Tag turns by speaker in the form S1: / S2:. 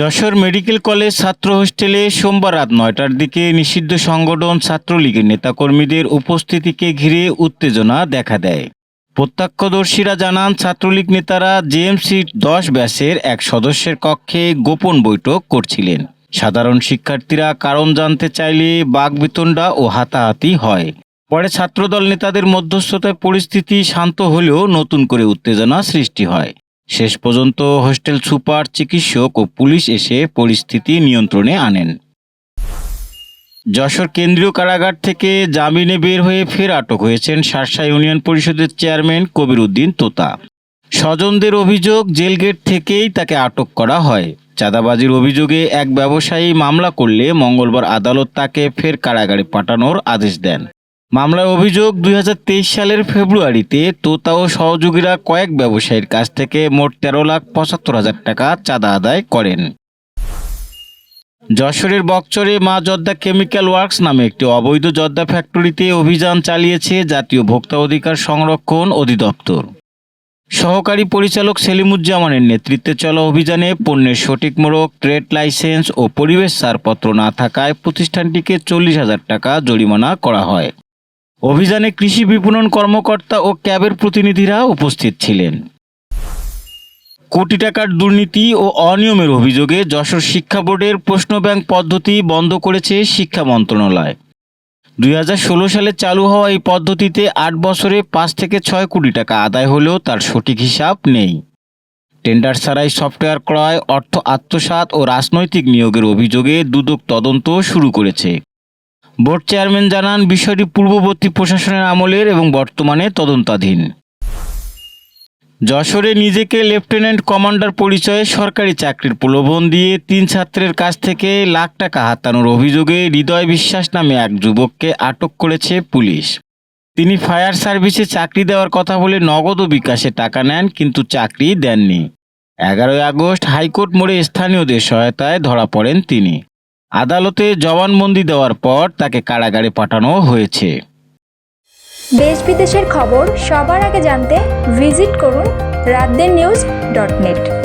S1: Jessore medical college ছাত্র হোস্টেলে সোমবার রাত নয়টার দিকে নিষিদ্ধ সংগঠন ছাত্রলীগের নেতাকর্মীদের উপস্থিতিকে ঘিরে উত্তেজনা দেখা দেয়। প্রত্যক্ষদর্শীরা জানান, ছাত্রলীগ নেতারা জেএমসি দশ ব্যাসের এক সদস্যের কক্ষে গোপন বৈঠক করছিলেন। সাধারণ শিক্ষার্থীরা কারণ জানতে চাইলে বাগবিতণ্ডা ও হাতাহাতি হয়। পরে ছাত্রদল নেতাদের মধ্যস্থতায় পরিস্থিতি শান্ত হলেও নতুন করে উত্তেজনা সৃষ্টি হয়। শেষ পর্যন্ত হোস্টেল সুপার চিকিৎসক ও পুলিশ এসে পরিস্থিতি নিয়ন্ত্রণে আনেন। যশোর কেন্দ্রীয় কারাগার থেকে জামিনে বের হয়ে ফের আটক হয়েছেন শার্শা ইউনিয়ন পরিষদের চেয়ারম্যান কবির উদ্দিন তোতা। স্বজনদের অভিযোগ জেলগেট থেকেই তাকে আটক করা হয়। চাঁদাবাজির অভিযোগে এক ব্যবসায়ী মামলা করলে মঙ্গলবার আদালত তাকে ফের কারাগারে পাঠানোর আদেশ দেন। মামলার অভিযোগ দুই হাজার তেইশ সালের ফেব্রুয়ারিতে তোতা ও সহযোগীরা কয়েক ব্যবসায়ীর কাছ থেকে মোট তেরো লাখ পঁচাত্তর হাজার টাকা চাঁদা আদায় করেন। যশোরের বকচরে মা জর্দা কেমিক্যাল ওয়ার্কস নামে একটি অবৈধ জর্দা ফ্যাক্টরিতে অভিযান চালিয়েছে জাতীয় ভোক্তা অধিকার সংরক্ষণ অধিদপ্তর। সহকারী পরিচালক সেলিমুজ্জামানের নেতৃত্বে চলা অভিযানে পণ্যের সঠিক মোড়ক, ট্রেড লাইসেন্স ও পরিবেশ ছাড়পত্র না থাকায় প্রতিষ্ঠানটিকে চল্লিশ হাজার টাকা জরিমানা করা হয়। অভিযানে কৃষি বিপণন কর্মকর্তা ও ক্যাবের প্রতিনিধিরা উপস্থিত ছিলেন। কোটি টাকার দুর্নীতি ও অনিয়মের অভিযোগে যশোর শিক্ষা বোর্ডের প্রশ্ন ব্যাংক পদ্ধতি বন্ধ করেছে শিক্ষা মন্ত্রণালয়। দুই হাজার ষোলো সালে চালু হওয়া এই পদ্ধতিতে আট বছরে পাঁচ থেকে ছয় কোটি টাকা আদায় হলেও তার সঠিক হিসাব নেই। টেন্ডার ছাড়াই সফটওয়্যার ক্রয়, অর্থ আত্মসাৎ ও রাজনৈতিক নিয়োগের অভিযোগে দুদক তদন্ত শুরু করেছে। বোর্ড চেয়ারম্যান জানান, বিষয়টি পূর্ববর্তী প্রশাসনের আমলের এবং বর্তমানে তদন্তাধীন। যশোরে নিজেকে লেফটেন্যান্ট কমান্ডার পরিচয়ে সরকারি চাকরির প্রলোভন দিয়ে তিন ছাত্রের কাছ থেকে লাখ টাকা হাতানোর অভিযোগে হৃদয় বিশ্বাস নামে এক যুবককে আটক করেছে পুলিশ। তিনি ফায়ার সার্ভিসে চাকরি দেওয়ার কথা বলে নগদ ও বিকাশে টাকা নেন, কিন্তু চাকরি দেননি। এগারোই আগস্ট হাইকোর্ট মোড়ে স্থানীয়দের সহায়তায় ধরা পড়েন তিনি। আদালতে জবানবন্দি দেওয়ার পর তাকে কারাগারে পাঠানো হয়েছে।
S2: দেশ বিদেশের খবর সবার আগে জানতে ভিজিট করুন রাতদের নিউজ ডট নেট।